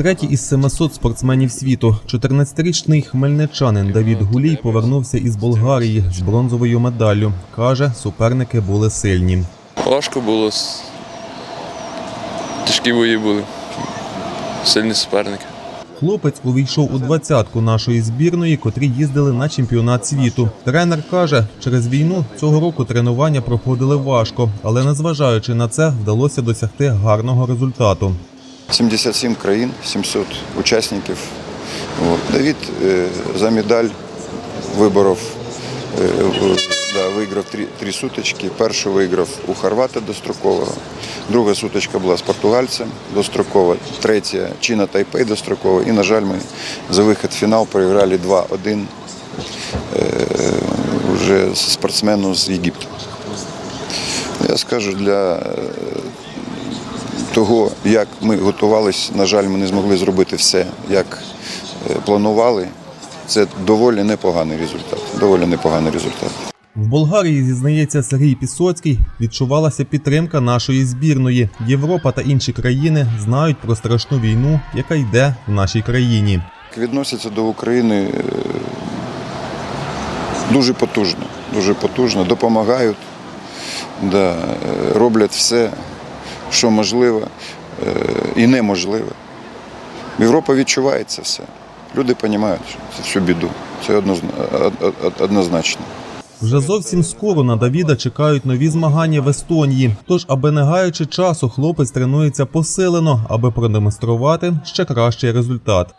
Третій із 700 спортсменів світу, 14-річний хмельничанин Давід Гулій повернувся із Болгарії з бронзовою медаллю. Каже, суперники були сильні. Важко було. Тяжкі бої були. Сильні суперники. Хлопець увійшов у двадцятку нашої збірної, котрі їздили на чемпіонат світу. Тренер каже, через війну цього року тренування проходили важко, але незважаючи на це, вдалося досягти гарного результату. 77 країн, 700 учасників. Давід е, за медаль виборов, е, да, виграв три, три сутички. Першу виграв у Хорвата дострокового, друга сутичка була з португальцем дострокова, третя Чина Тайпей дострокова. І, на жаль, ми за вихід в фінал програли 2-1 е, вже спортсмену з Єгипту. Я скажу, для того, як ми готувалися, на жаль, ми не змогли зробити все, як е, планували. Це доволі непоганий результат. Доволі непоганий результат. В Болгарії зізнається Сергій Пісоцький. Відчувалася підтримка нашої збірної. Європа та інші країни знають про страшну війну, яка йде в нашій країні. Відносяться до України е, дуже потужно, дуже потужно, допомагають, да, е, роблять все, що можливо е, і неможливе. Європа відчуває це все. Люди розуміють це всю біду. Це од- од- однозначно. Вже зовсім скоро на Давіда чекають нові змагання в Естонії. Тож, аби не гаючи часу, хлопець тренується посилено, аби продемонструвати ще кращий результат.